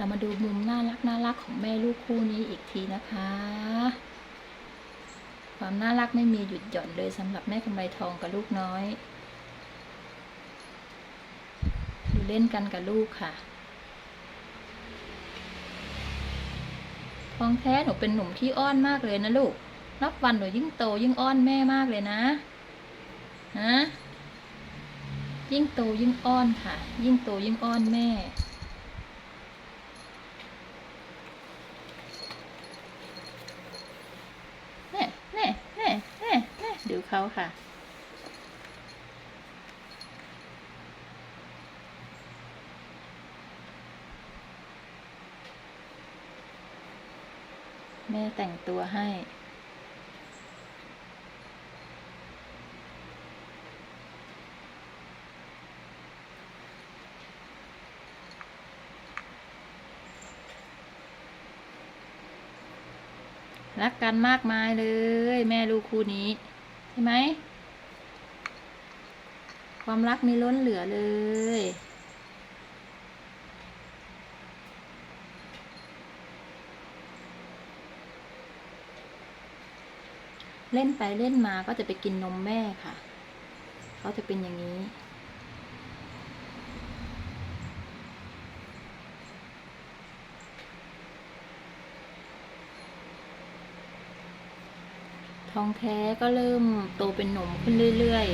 เรามาดูมุมน่ารักน่ารักของแม่ลูกคู่นี้อีกทีนะคะ ความน่ารักไม่มีหยุดหย่อนเลยสำหรับแม่กำไรทองกับลูกน้อย ดูเล่นกันกับลูกค่ะทองแท้หนูเป็นหนุ่มที่อ้อนมากเลยนะลูก นับวันหนูยิ่งโตยิ่งอ้อนแม่มากเลยนะฮะยิ่งโตยิ่งอ้อนค่ะ ยิ่งโตยิ่งอ้อนแม่ แน่แน่แน่แน่แน่ดู เขาค่ะ แม่แต่งตัวให้รักกันมากมายเลย แม่ลูกคู่นี้ เห็นไหม ความรักมีล้นเหลือเลย เล่นไปเล่นมาก็จะไปกินนมแม่ค่ะ เขาจะเป็นอย่างนี้ ทองแท้ก็เริ่มโตเป็นหนุ่มขึ้นเรื่อย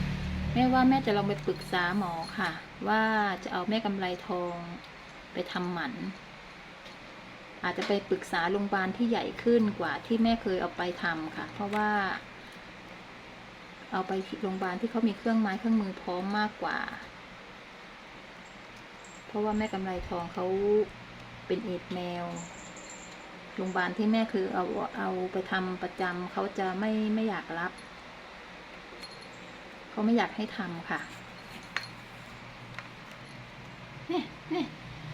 ๆ แม่ว่าแม่จะลองไปปรึกษาหมอค่ะ ว่าจะเอาแม่กำไรทองไปทำหมัน อาจจะไปปรึกษาโรงพยาบาลที่ใหญ่ขึ้นกว่าที่แม่เคยเอาไปทำค่ะ เพราะว่า เอาไปโรงพยาบาลที่เขามีเครื่องไม้เครื่องมือพร้อมมากกว่า เพราะว่าแม่กำไรทองเขาเป็นเอดแมว โรงพยาบาลที่แม่คือเอาเอาไปทำประจำเขาจะไม่ไม่อยากรับเขาไม่อยากให้ทำค่ะเนี่ยเนี่ย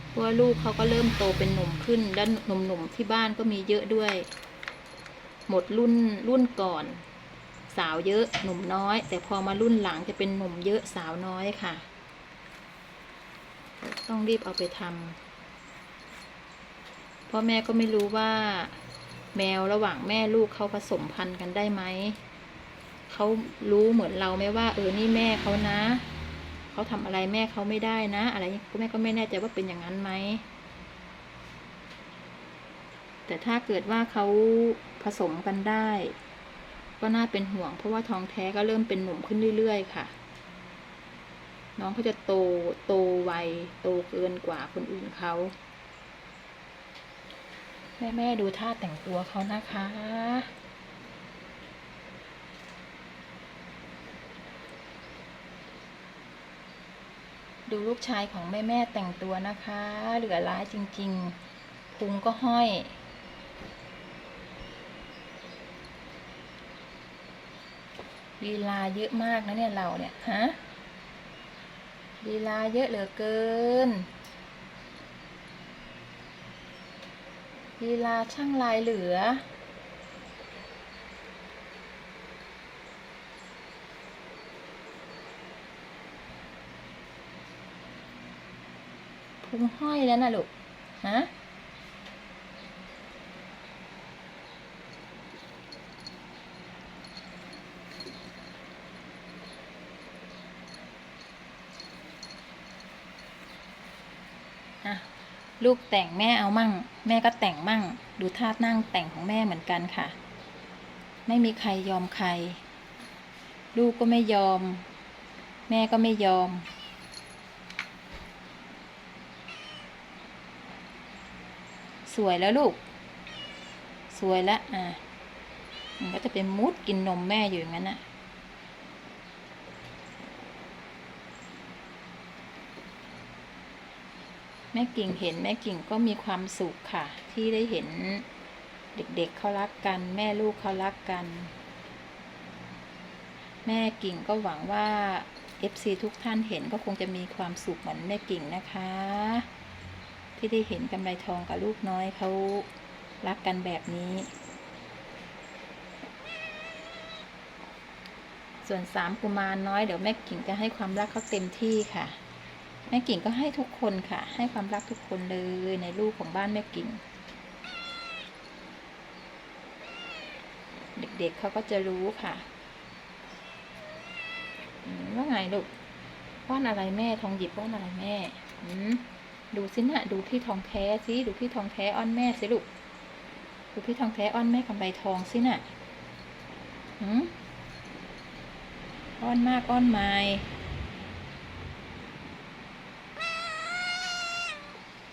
เพราะว่าลูกเขาก็เริ่มโตเป็นหนุ่มขึ้นแล้วหนุ่มๆที่บ้านก็มีเยอะด้วย หมดรุ่นรุ่นก่อน สาวเยอะหนุ่มน้อย แต่พอมารุ่นหลังจะเป็นหนุ่มเยอะสาวน้อยค่ะ ต้องรีบเอาไปทำ พราะแม่ก็ไม่รู้ว่า แมวระหว่างแม่ลูกเขาผสมพันธุ์กันได้ไหมเขารู้เหมือนเราไหมว่า เออนี่แม่เขานะเขาทำอะไรแม่เขาไม่ได้นะ อะไรก็แม่ก็ไม่แน่ใจว่าเป็นอย่างนั้นไหมแต่ถ้าเกิดว่าเขาผสมกันได้ ก็น่าเป็นห่วง เพราะว่าท้องแท้ก็เริ่มเป็นหนุ่มขึ้นเรื่อยๆค่ะ น้องเขาจะโตโตไวโตเกินกว่าคนอื่นเขา แม่แม่ดูท่าแต่งตัวเขานะคะ ดูลูกชายของแม่แม่แต่งตัวนะคะ เหลือร้ายจริงๆพุงก็ห้อยลีลาเยอะมากนะเนี่ยเราเนี่ยฮะลีลาเยอะเหลือเกิน ลีลาช่างลายเหลือ พุงห้อยแล้วนะลูก ฮะอะ ลูกแต่งแม่เอามั่ง แม่ก็แต่งมั่ง ดูท่านั่งแต่งของแม่เหมือนกันค่ะ ไม่มีใครยอมใคร ลูกก็ไม่ยอม แม่ก็ไม่ยอม สวยแล้วลูก สวยแล้วอะมันก็จะเป็นมุดกินนมแม่อยู่อย่างนั้นน่ะ แม่กิ่งเห็นแม่กิ่งก็มีความสุขค่ะ ที่ได้เห็นเด็กๆเเขารักกัน แม่ลูกเขารักกัน แม่กิ่งก็หวังว่า FC ทุกท่านเห็นก็คงจะมีความสุขเหมือนแม่กิ่งนะคะ ที่ได้เห็นกำไรทองกับลูกน้อยเขารักกันแบบนี้ ส่วนสามกุมารน้อยเดี๋ยวแม่กิ่งจะให้ความรักเขาเต็มที่ค่ะ แม่กิ่งก็ให้ทุกคนค่ะ ให้ความรักทุกคนเลยในลูกของบ้านแม่กิ่ง เด็กๆเขาก็จะรู้ค่ะว่าไงลูกป้อนอะไรแม่ทองหยิบป้อนอะไรแม่อืดูสินะดูพี่ทองแท้สิดูพี่ทองแท้อ้อนแม่สิลูกดูพี่ทองแท้อ้อนแม่กำไรทองสิน่ะอืมอ้อนมากอ้อนไม้